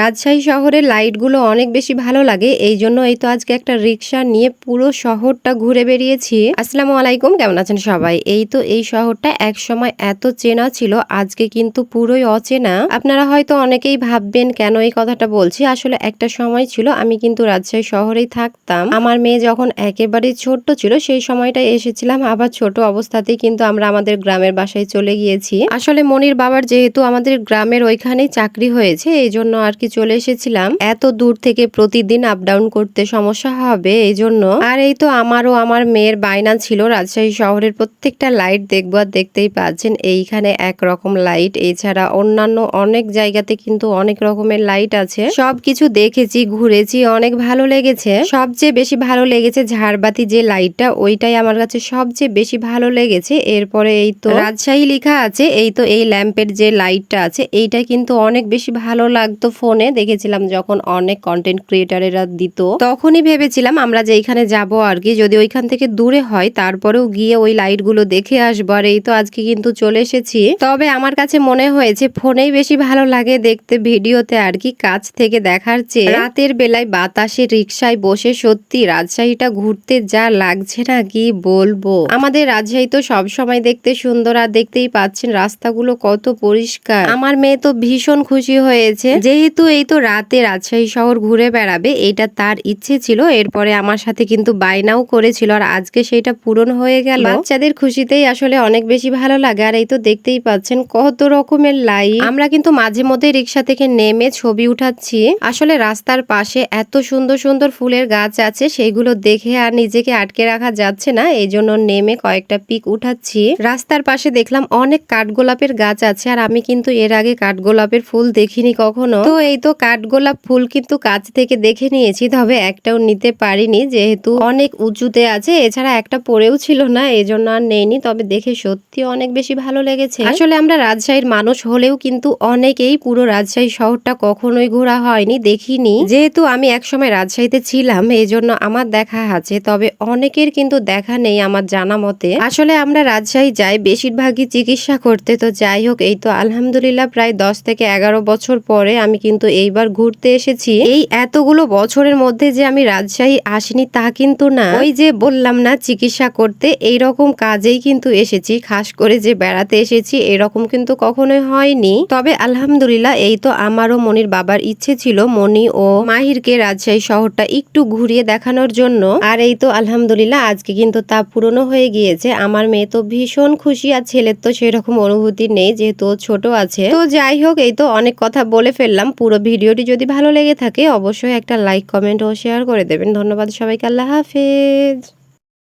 রাজশাহী শহরের লাইটগুলো অনেক বেশি ভালো লাগে, এই জন্য এই তো আজকে একটা রিক্সা নিয়ে পুরো শহরটা ঘুরে বেরিয়েছি আসসালামু আলাইকুম, কেমন আছেন সবাই? এই তো এই শহরটা এক সময় এত চেনা ছিল, আজকে কিন্তু পুরোই অচেনা। আপনারা হয়তো অনেকেই ভাববেন, কেন এই কথাটা বলছি? আসলে একটা সময় ছিল, আমি কিন্তু রাজশাহী শহরেই থাকতাম। আমার মেয়ে যখন একেবারে ছোট্ট ছিল, সেই সময়টা এসেছিলাম। আবার ছোট অবস্থাতেই কিন্তু আমরা আমাদের গ্রামের বাসায় চলে গিয়েছি। আসলে মনির বাবার যেহেতু আমাদের গ্রামের ওইখানেই চাকরি হয়েছে, এই জন্য আর কি চলে এসেছিলাম। এত দূর থেকে প্রতিদিন আপ ডাউন করতে সমস্যা হবে, এই জন্য। আর এই তো আমারও আমার মেয়ের বায়না ছিল, রাজশাহী শহরের প্রত্যেকটা লাইট দেখব আর দেখতেই পাচ্ছেন, এইখানে এক রকম লাইট এছাড়া অন্যান্য অনেক জায়গাতে কিন্তু অনেক রকমের লাইট আছে। সবকিছু দেখেছি, ঘুরেছি, অনেক ভালো লেগেছে। সবচেয়ে বেশি ভালো লেগেছে ঝাড়বাতি যে লাইটটা ওইটাই আমার কাছে সবচেয়ে বেশি ভালো লেগেছে। এরপরে এই তো রাজশাহী লেখা আছে, এই তো এই ল্যাম্পের যে লাইটটা আছে, এইটা কিন্তু অনেক বেশি ভালো লাগতো ফোনে দেখেছিলাম যখন অনেক কন্টেন্ট ক্রিয়েটারেরা দিত, তখনই ভেবেছিলাম আমরা যে এইখানে যাব আর কি। যদি ওইখান থেকে দূরে হয়, তারপরেও গিয়ে ওই লাইটগুলো দেখে আসব। আর এই তো আজকে কিন্তু চলে এসেছি। তবে আমার কাছে মনে হয়েছে, ফোনেই বেশি ভালো লাগে দেখতে, ভিডিওতে আর কি কাছ থেকে দেখার চেয়ে। রাতের বেলায় বাতাসে রিক্সায় বসে সত্যি রাজশাহীটা ঘুরতে যা লাগছে না, কি বলব? আমাদের রাজশাহী তো সব সময় দেখতে সুন্দর, আর দেখতেই পাচ্ছেন রাস্তাগুলো কত পরিষ্কার। আমার মেয়ে তো ভীষণ খুশি হয়েছে। যেহেতু এই তো রাতে রাজশাহী শহর ঘুরে বেড়াবে এটা তার ইচ্ছে ছিল। এরপরে আমার সাথে কিন্তু বায়নাও করেছিল আর আজকে সেটা পূরণ হয়ে গেল। বাচ্চাদের খুশিতেই আসলে অনেক বেশি ভালো লাগে আর এই তো দেখতেই পাচ্ছেন কত রকমের লাইট। আমরা কিন্তু মাঝে মধ্যে রিক্সা থেকে নেমে ছবি উঠাচ্ছি। আসলে রাস্তার পাশে এত সুন্দর সুন্দর ফুলের গাছ আছে সেইগুলো দেখে আর নিজেকে আটকে রাখা যাচ্ছে না এই জন্য নেমে কয়েকটা পিক উঠাচ্ছি। রাস্তার পাশে দেখলাম অনেক কাঠগোলাপের গাছ আছে আর আমি কিন্তু এর আগে কাঠগোলাপের ফুল দেখিনি কখনো। তো এই তো কাঠগোলাপ ফুল কিন্তু কাছ থেকে দেখে নিয়েছি, তবে একটাও নিতে পারিনি যেহেতু অনেক উঁচুতে আছে, এছাড়া একটা পরেও ছিল না এই জন্য আর নেইনি, তবে দেখে সত্যি অনেক বেশি ভালো লেগেছে। আসলে আমরা রাজশাহীর মানুষ হলেও কিন্তু অনেকেই পুরো রাজশাহী শহরটা কখনোই ঘোরা হয়নি, দেখিনি। যেহেতু আমি একসময় রাজশাহীতে ছিলাম এই জন্য আমার দেখা আছে, তবে অনেকের কিন্তু দেখা নেই আমার জানা মতে। আসলে আমরা রাজশাহী যাই বেশিরভাগই চিকিৎসা করতে, তো যাই হোক, এই তো আলহামদুলিল্লাহ প্রায় দশ থেকে এগারো বছর পরে আমি কিন্তু এইবার ঘুরতে এসেছি। এই এতগুলো বছরের মধ্যে যে আমি রাজশাহী আসিনি তা কিন্তু না। ওই যে বললাম না, চিকিৎসা করতে এই রকম কাজেই কিন্তু এসেছি। খাস করে যে বেড়াতে এসেছি, এরকম কিন্তু কখনোই হয়নি। তবে আলহামদুলিল্লাহ, এই তো আমারও মনির বাবার ইচ্ছে ছিল, মনি ও মাহিরকে রাজশাহী শহরটা একটু ঘুরিয়ে দেখানোর জন্য। আর এই তো আলহামদুলিল্লাহ, আজকে কিন্তু তা পুরনো হয়ে গিয়েছে। আমার মেয়ে তো ভীষণ খুশি, আর ছেলের তো সেরকম অনুভূতি নেই, যেহেতু ছোট আছে। তো যাই হোক, এই তো অনেক কথা বলে ফেললাম। পুরো ভিডিওটি যদি ভালো লেগে থাকে, অবশ্যই একটা লাইক কমেন্ট ও শেয়ার করে দেবেন। ধন্যবাদ সবাইকে, আল্লাহ হাফেজ।